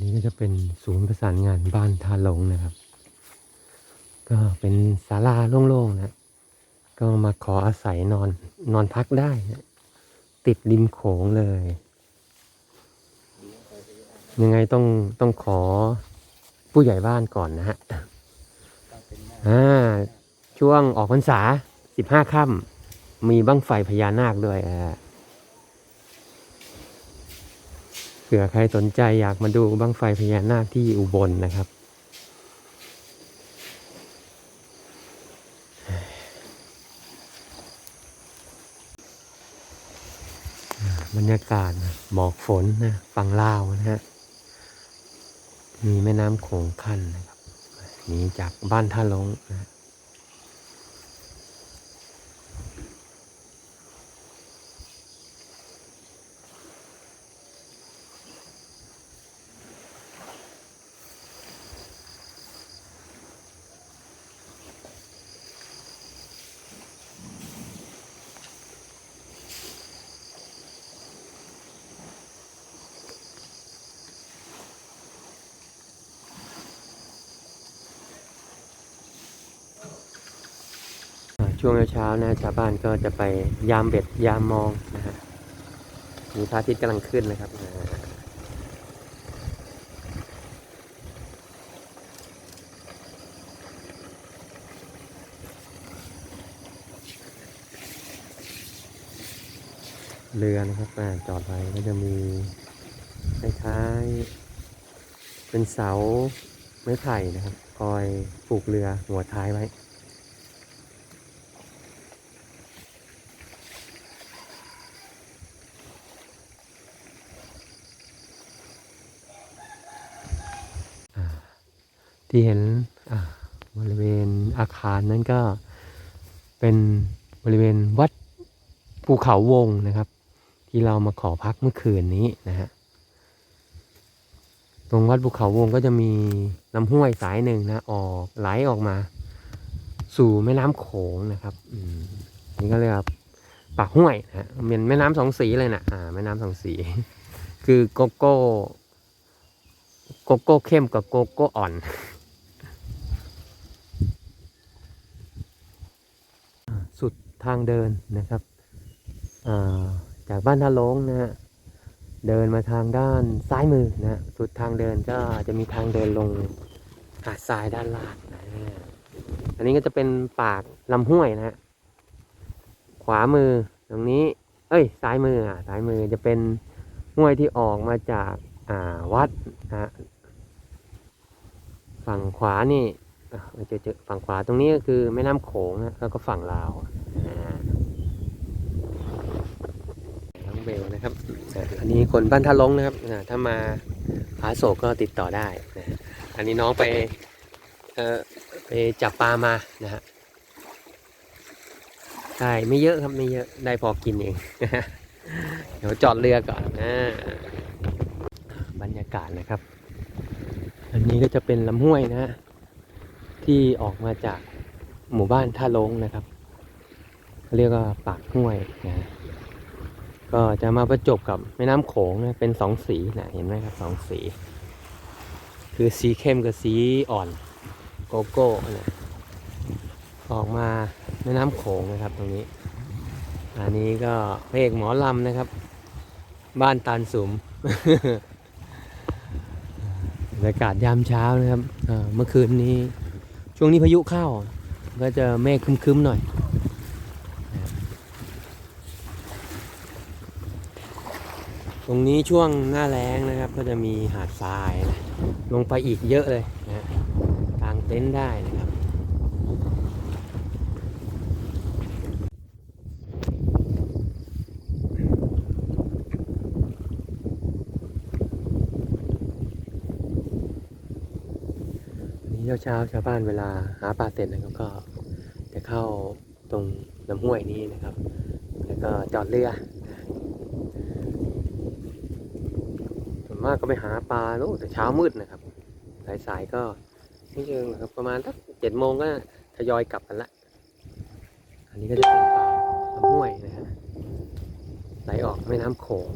นี่ก็จะเป็นศูนย์ประสานงานบ้านทาหลงนะครับ ก็เป็นศาลาโล่งๆนะ ก็มาขออาศัยนอนนอนพักได้นะติดริมโขงเลย ยังไงต้องต้องขอผู้ใหญ่บ้านก่อนนะฮะอ่าช่วงออกพรรษาสิบห้าค่ำมีบั้งไฟพญานาคด้วยอ่าเผื่อใครสนใจอยากมาดูบั้งไฟพญานาคที่อุบลนะครับ บรรยากาศหมอกฝนนะฝั่งลาวนะฮะ มีแม่น้ำโขงขั้นนะครับ นี่จากบ้านท่าลงนะ ช่วงเช้าๆนะชาวบ้านก็จะไปยามเบ็ดยามมองนะฮะมีพระอาทิตย์กำลังขึ้นนะครับเรือนะครับอจอดไว้ก็จะมีคล้ายๆเป็นเสาไม้ไผ่นะครับ คอยผูกเรือหัวท้ายไว้ ที่เห็นบริเวณอาคารนั้นก็เป็นบริเวณวัดภูเขาวงนะครับ ที่เรามาขอพักเมื่อคืนนี้นะฮะตรงวัดภูเขาวงก็จะมีลำห้วยสายหนึ่งนะออกไหลออกมา สู่แม่น้ำโขงนะครับอืมนี่ก็เรียกว่าปากห้วยนะฮะเป็นแม่น้ำสองสีเลยนะอ่าแม่น้ำสองสี คือโกโก้โกโก้เข้มกับโกโก้อ่อน สุดทางเดินนะครับาจากบ้านท่าลงนะฮะเดินมาทางด้านซ้ายมือนะฮะสุดทางเดินก็จะมีทางเดินลงหาดทรายด้านล่างนะอันนี้ก็จะเป็นปากลำห้วยนะฮะขวามือตรงนี้ เอ้ยซ้ายมืออะซ้ายมือจะเป็นห้วยที่ออกมาจากอ่าวัดนะฮะฝั่งขวานี่เจะเจอฝั่งขวาตรงนี้ก็คือแม่น้ำโขงนะแล้วก็ฝั่งลาวอ่าน้อง เบลนะครับอันนี้คนบ้านท่าลงนะครับถ้ามาผาโศกก็ติดต่อได้นะอันนี้น้องไปไปจับปลามานะฮะใช่ไม่เยอะครับไม่เยอะได้พอกินเองเดี๋ยวจอดเรือก่อนนะบรรยากาศนะครับ อันนี้ก็จะเป็นลำห้วยนะฮะที่ออกมาจากหมู่บ้านท่าลงนะครับเขาเรียกว่าปากห้วยนะ ก็จะมาประจบกับแม่น้ำโขงนะเป็นสองสีนะเห็นไหมครับสองสี คือสีเข้มกับสีอ่อนโกโก้นะออกมาแม่น้ำโขงนะครับตรงนี้ อันนี้ก็พระเอกหมอลำนะครับ บ้านตาลสุมบรรยากาศยามเช้านะครับเมื่อคืนนี้ช่วงนี้พายุเข้า ก็จะเมฆคึ้มๆหน่อย รงนี้ช่วงหน้าแล้งนะครับ ก็จะมีหาดทรายนะลงไปอีกเยอะเลยนะกางเต็นท์ได้นะครับ นี่เช้าๆชาวบ้านเวลาหาปลาเสร็จนะครับก็จะเข้าตรงลำห้วยนี้นะครับ แล้วก็จอดเรือส่วน มากก็ไปหาปลาโอ้แต่เช้ามืดนะครับ สายๆก็ไม่เชิงนะครับประมาณสักเจ็ดโมงก็ทยอยกลับกันละ อันนี้ก็จะเป็นปลาลำห้วยนะฮะไหลออกแม่น้ำโขง